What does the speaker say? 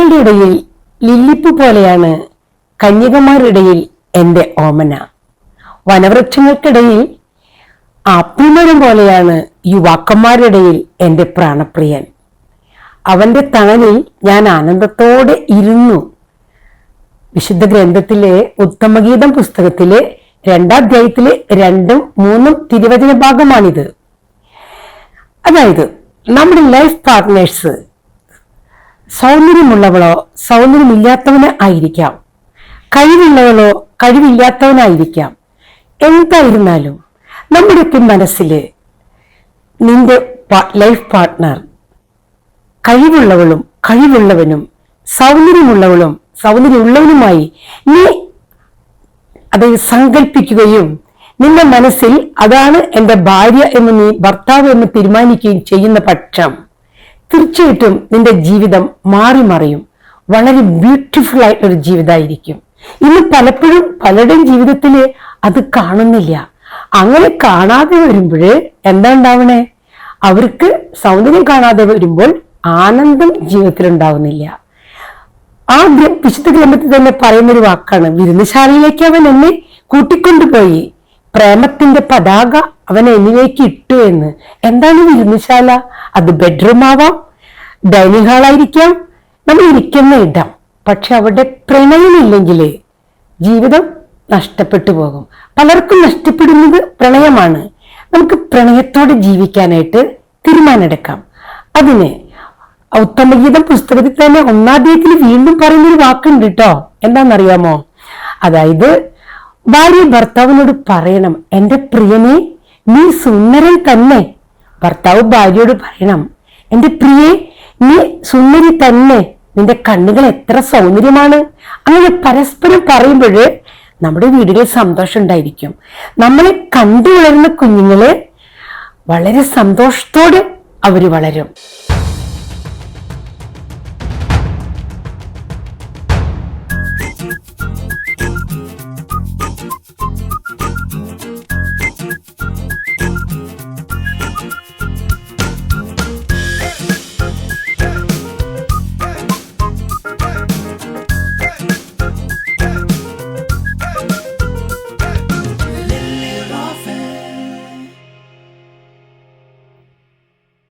പൂക്കളുടെ ഇടയിൽ ലില്ലിപ്പ് പോലെയാണ് കന്യകമാരിടയിൽ എന്റെ ഓമന. വനവൃക്ഷങ്ങൾക്കിടയിൽ അപ്പിമരം പോലെയാണ് യുവാക്കന്മാരിടയിൽ എന്റെ പ്രാണപ്രിയൻ. അവന്റെ തണലിൽ ഞാൻ ആനന്ദത്തോടെ ഇരുന്നു. വിശുദ്ധ ഗ്രന്ഥത്തിലെ ഉത്തമഗീതം പുസ്തകത്തിലെ രണ്ടാധ്യായത്തിലെ രണ്ടും മൂന്നും തിരുവചന ഭാഗമാണിത് അതായത് നമ്മുടെ ലൈഫ് പാർട്ട്നേഴ്സ് സൗന്ദര്യമുള്ളവളോ സൗന്ദര്യമില്ലാത്തവന് ആയിരിക്കാം. കഴിവുള്ളവളോ കഴിവില്ലാത്തവനായിരിക്കാം. എന്തായിരുന്നാലും നമ്മുടെയൊക്കെ മനസ്സിൽ നിന്റെ ലൈഫ് പാർട്ട്ണർ കഴിവുള്ളവളും കഴിവുള്ളവനും സൗന്ദര്യമുള്ളവളും സൗന്ദര്യമുള്ളവനുമായി നീ അത് സങ്കല്പിക്കുകയും നിന്റെ മനസ്സിൽ അതാണ് എന്റെ ഭാര്യ എന്ന് നീ ഭർത്താവ് എന്ന് തീരുമാനിക്കുകയും ചെയ്യുന്ന പക്ഷം തീർച്ചയായിട്ടും നിന്റെ ജീവിതം മാറി മറിയും. വളരെ ബ്യൂട്ടിഫുൾ ആയിട്ടൊരു ജീവിതമായിരിക്കും. ഇന്ന് പലപ്പോഴും പലരുടെയും ജീവിതത്തിൽ അത് കാണുന്നില്ല. അങ്ങനെ കാണാതെ വരുമ്പോൾ എന്താ ഉണ്ടാവണേ? അവർക്ക് സൗന്ദര്യം കാണാതെ വരുമ്പോൾ ആനന്ദം ജീവിതത്തിൽ ഉണ്ടാവുന്നില്ല. ആ ഗ്ര- വിശുദ്ധ ഗ്രന്ഥത്തിൽ തന്നെ പറയുന്ന ഒരു വാക്കാണ് വിരുന്നശാലയിലേക്ക് അവൻ എന്നെ കൂട്ടിക്കൊണ്ടുപോയി. പ്രേമത്തിന്റെ പതാക അവൻ എന്നിലേക്ക് ഇട്ടു എന്ന്. എന്താണ് വിരുന്നുശാല? അത് ബെഡ്റൂം ആവാം ഡൈനിങ് ഹാളായിരിക്കാം നമ്മൾ ഇരിക്കുന്ന ഇടം. പക്ഷെ അവിടെ പ്രണയമില്ലെങ്കിൽ ജീവിതം നഷ്ടപ്പെട്ടു പോകും. പലർക്കും നഷ്ടപ്പെടുന്നത് പ്രണയമാണ്. നമുക്ക് പ്രണയത്തോടെ ജീവിക്കാനായിട്ട് തീരുമാനമെടുക്കാം. അതിന് ഉത്തമഗീതം പുസ്തകത്തിൽ തന്നെ ഒന്നാധ്യായത്തിൽ വീണ്ടും പറയുന്നൊരു വാക്കുണ്ട് കേട്ടോ. എന്താണെന്നറിയാമോ? അതായത് ഭാര്യ ഭർത്താവിനോട് പറയണം എന്റെ പ്രിയനെ നീ സുന്ദരൻ തന്നെ. ഭർത്താവ് ഭാര്യയോട് പറയണം എന്റെ പ്രിയെ നീ സുന്ദരി തന്നെ. നിന്റെ കണ്ണുകൾ എത്ര സൗന്ദര്യമാണ്. അങ്ങനെ പരസ്പരം പറയുമ്പോൾ നമ്മുടെ വീടുകളിൽ സന്തോഷം ഉണ്ടായിരിക്കും. നമ്മളെ കണ്ടു വളരുന്ന കുഞ്ഞുങ്ങൾ വളരെ സന്തോഷത്തോടെ അവർ വളരും.